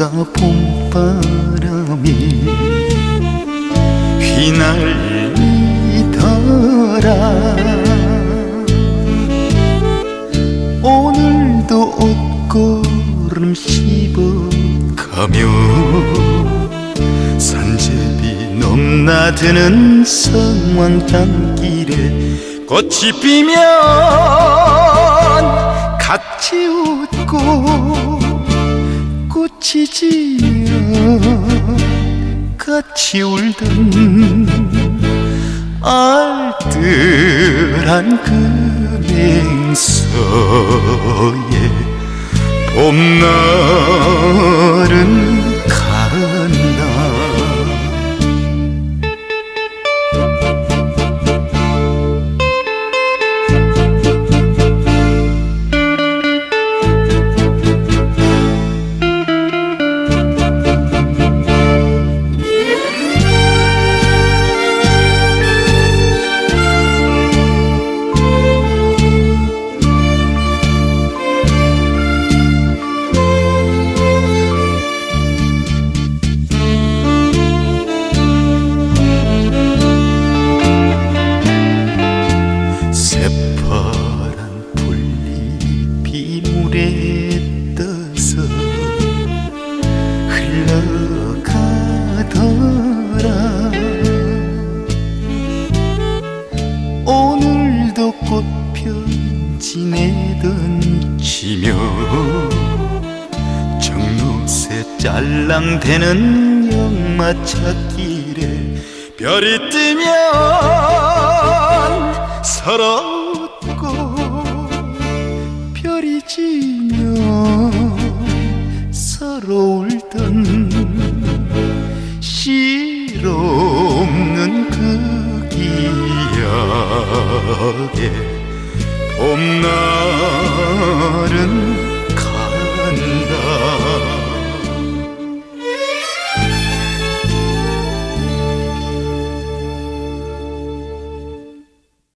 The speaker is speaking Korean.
쏟아 봄바람이 휘날리더라. 오늘도 옷걸음 씹어가며 산제비 넘나드는 성황장길에 꽃이 피면 같이 웃고 꽃이 지면 같이 울던 알뜰한 그 맹서에 봄날은 물에 떠서 흘러가더라. 오늘도 꽃편 지 내던 지며 정루새 짤랑대는 역마차길에 별이 뜨면 서럽 봄날은